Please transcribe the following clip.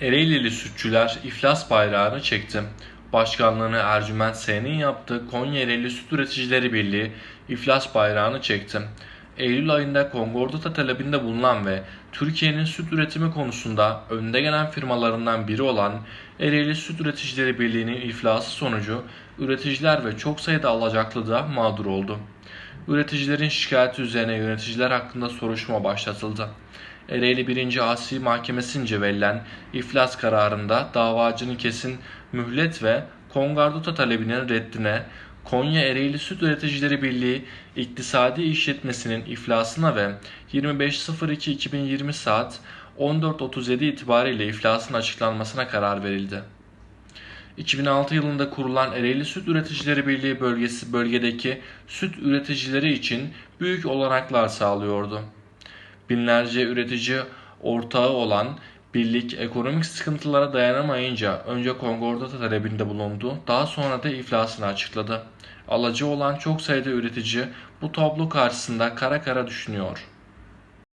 Ereğlili sütçüler iflas bayrağını çekti. Başkanlığını Ercüment S'nin yaptığı Konya Ereğli Süt Üreticileri Birliği iflas bayrağını çekti. Eylül ayında Kongordata talebinde bulunan ve Türkiye'nin süt üretimi konusunda önde gelen firmalarından biri olan Ereğli Süt Üreticileri Birliği'nin iflası sonucu üreticiler ve çok sayıda alacaklı da mağdur oldu. Üreticilerin şikayeti üzerine yöneticiler hakkında soruşturma başlatıldı. Ereğli 1. Asi Mahkemesi'nce verilen iflas kararında davacının kesin mühlet ve kongarduta talebinin reddine Konya Ereğli Süt Üreticileri Birliği İktisadi İşletmesi'nin iflasına ve 25.02.2020 saat 14.37 itibariyle iflasın açıklanmasına karar verildi. 2006 yılında kurulan Ereğli Süt Üreticileri Birliği bölgesi bölgedeki süt üreticileri için büyük olanaklar sağlıyordu. Binlerce üretici ortağı olan birlik ekonomik sıkıntılara dayanamayınca önce kongordata talebinde bulundu, daha sonra da iflasını açıkladı. Alıcı olan çok sayıda üretici bu tablo karşısında kara kara düşünüyor.